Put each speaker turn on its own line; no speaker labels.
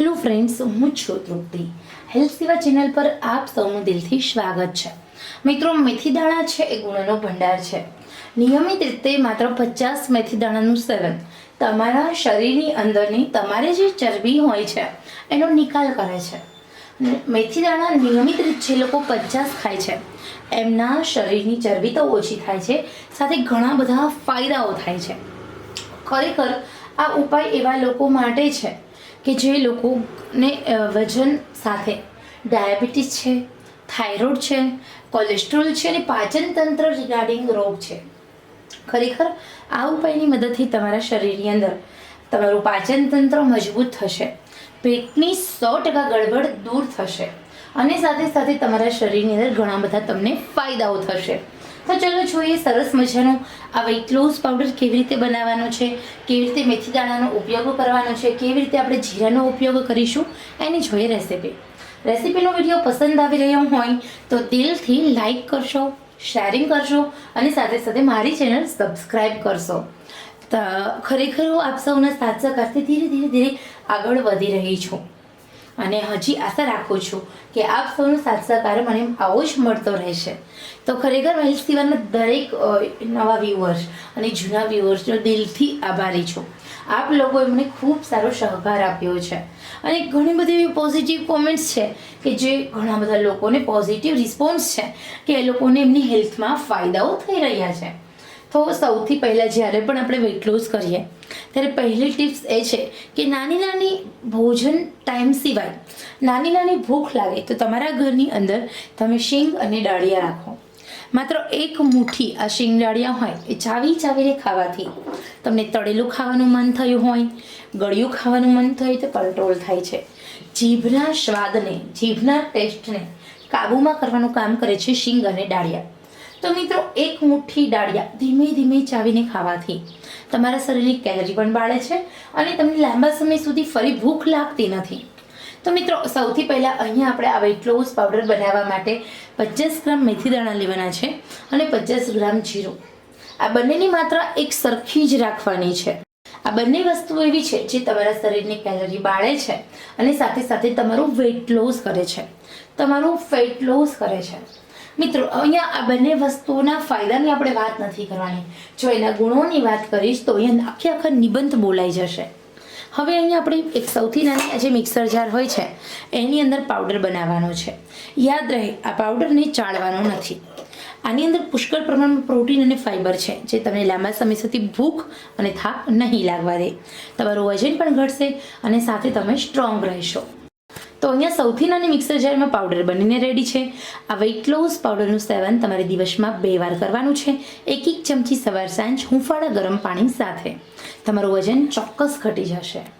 Hello friends હું છું તૃપ્તિ. Health સેવા ચેનલ પર આપ સૌનું દિલથી સ્વાગત છે. મિત્રો, મેથી દાણા છે એ ગુણનો ભંડાર છે. નિયમિત રીતે માત્ર પચાસ મેથી દાણાનું સેવન તમારા શરીરની અંદરની તમારે જે ચરબી હોય છે, એનો નિકાલ કરે છે. મેથી દાણા નિયમિત રીતે જે લોકો પચાસ ખાય છે, એમના શરીરની ચરબી તો ઓછી થાય છે, સાથે ઘણા બધા ફાયદાઓ થાય છે. ખરેખર આ ઉપાય એવા લોકો માટે છે કે જે લોકોને વજન સાથે ડાયાબિટીસ છે, થાઇરોઇડ છે, કોલેસ્ટ્રોલ છે અને પાચન તંત્ર રિગાર્ડિંગ રોગ છે. ખરેખર આ ઉપાયની મદદથી તમારા શરીરની અંદર તમારું પાચન તંત્ર મજબૂત થશે. પેટની સો ટકા ગડબડ દૂર થશે. અને સાથે સાથે તમારા શરીરની અંદર ઘણા બધા તમને ફાયદાઓ થશે. તો ચલો જોઈએ સરસ મજાનો આ વેઇટ લોસ પાવડર કેવી રીતે બનાવવાનો છે, કેવી રીતે મેથી દાણાનો ઉપયોગ કરવાનો છે, કેવી રીતે આપણે જીરાનો ઉપયોગ કરીશું, એની જોઈએ રેસીપી રેસીપીનો વીડિયો પસંદ આવી રહ્યો હોય તો દિલથી લાઈક કરશો શેરિંગ કરશો અને સાથે સાથે મારી ચેનલ સબસ્ક્રાઈબ કરશો. ખરેખર હું આપ સૌના સાથ સહકારથી ધીરે ધીરે ધીરે આગળ વધી રહી છું. અને હજી આશા રાખું છું કે આપ સૌનો સાથ સહકાર મને આવો જ મળતો રહેશે. તો ખરેખર મહેશ સિવાના દરેક નવા વ્યુઅર્સ અને જૂના વ્યુઅર્સનો દિલથી આભારી છું. આપ લોકોએ મને ખૂબ સારો સહકાર આપ્યો છે. અને ઘણી બધી એવી પોઝિટિવ કોમેન્ટ્સ છે કે જે ઘણા બધા લોકોને પોઝિટિવ રિસ્પોન્સ છે કે એ લોકોને એમની હેલ્થમાં ફાયદાઓ થઈ રહ્યા છે. તો સૌથી પહેલાં જ્યારે પણ આપણે વેઇટ લોસ કરીએ, ત્યારે પહેલી ટિપ્સ એ છે કે નાની નાની ભોજન ટાઈમ સિવાય નાની નાની ભૂખ લાગે તો તમારા ઘરની અંદર તમે શીંગ અને ડાળિયા રાખો. માત્ર એક મુઠ્ઠી આ શીંગ ડાળિયા હોય એ ચાવી ચાવીને ખાવાથી તમને તળેલું ખાવાનું મન થયું હોય, ગળ્યું ખાવાનું મન થયું તો કંટ્રોલ થાય છે. જીભના સ્વાદને, જીભના ટેસ્ટને કાબૂમાં કરવાનું કામ કરે છે શીંગ અને ડાળિયા. તો મિત્રો, એક મુઠ્ઠી ડાળિયા ધીમે ધીમે ચાવીને ખાવાથી તમારા શરીરની કેલરી પણ બાળે છે અને તમને લાંબા સમય સુધી ફરી ભૂખ લાગતી નથી. તો મિત્રો, સૌથી પહેલાં અહીંયા આપણે આ વેઇટ લોસ પાવડર બનાવવા માટે પચાસ ગ્રામ મેથી દાણા લેવાના છે અને પચાસ ગ્રામ જીરું. આ બંનેની માત્રા એક સરખી જ રાખવાની છે. આ બંને વસ્તુઓ એવી છે જે તમારા શરીરની કેલરી બાળે છે અને સાથે સાથે તમારું વેઇટ લોસ કરે છે. તમારું ફેટ લોસ કરે છે. મિત્રો, અહીંયા આ બંને વસ્તુઓના ફાયદાની આપણે વાત નથી કરવાની. જો એના ગુણોની વાત કરીશ તો અહીંયા આખે આખા નિબંધ બોલાઈ જશે. હવે અહીંયા આપણે એક સૌથી નાની જે મિક્સર જાર હોય છે, એની અંદર પાવડર બનાવવાનો છે. યાદ રહે, આ પાવડરને ચાળવાનો નથી. આની અંદર પુષ્કળ પ્રમાણમાં પ્રોટીન અને ફાઇબર છે, જે તમને લાંબા સમય સુધી ભૂખ અને થાક નહીં લાગવા દે. તમારું વજન પણ ઘટશે અને સાથે તમે સ્ટ્રોંગ રહેશો. તો અહીંયા સૌથી નાની મિક્સર જારમાં પાવડર બનીને રેડી છે આ વેઇટ લોસ પાવડરનું સેવન તમારે દિવસમાં બે વાર કરવાનું છે. એક એક ચમચી સવાર સાંજ હુંફાળા ગરમ પાણી સાથે. તમારું વજન ચોક્કસ ઘટી જશે.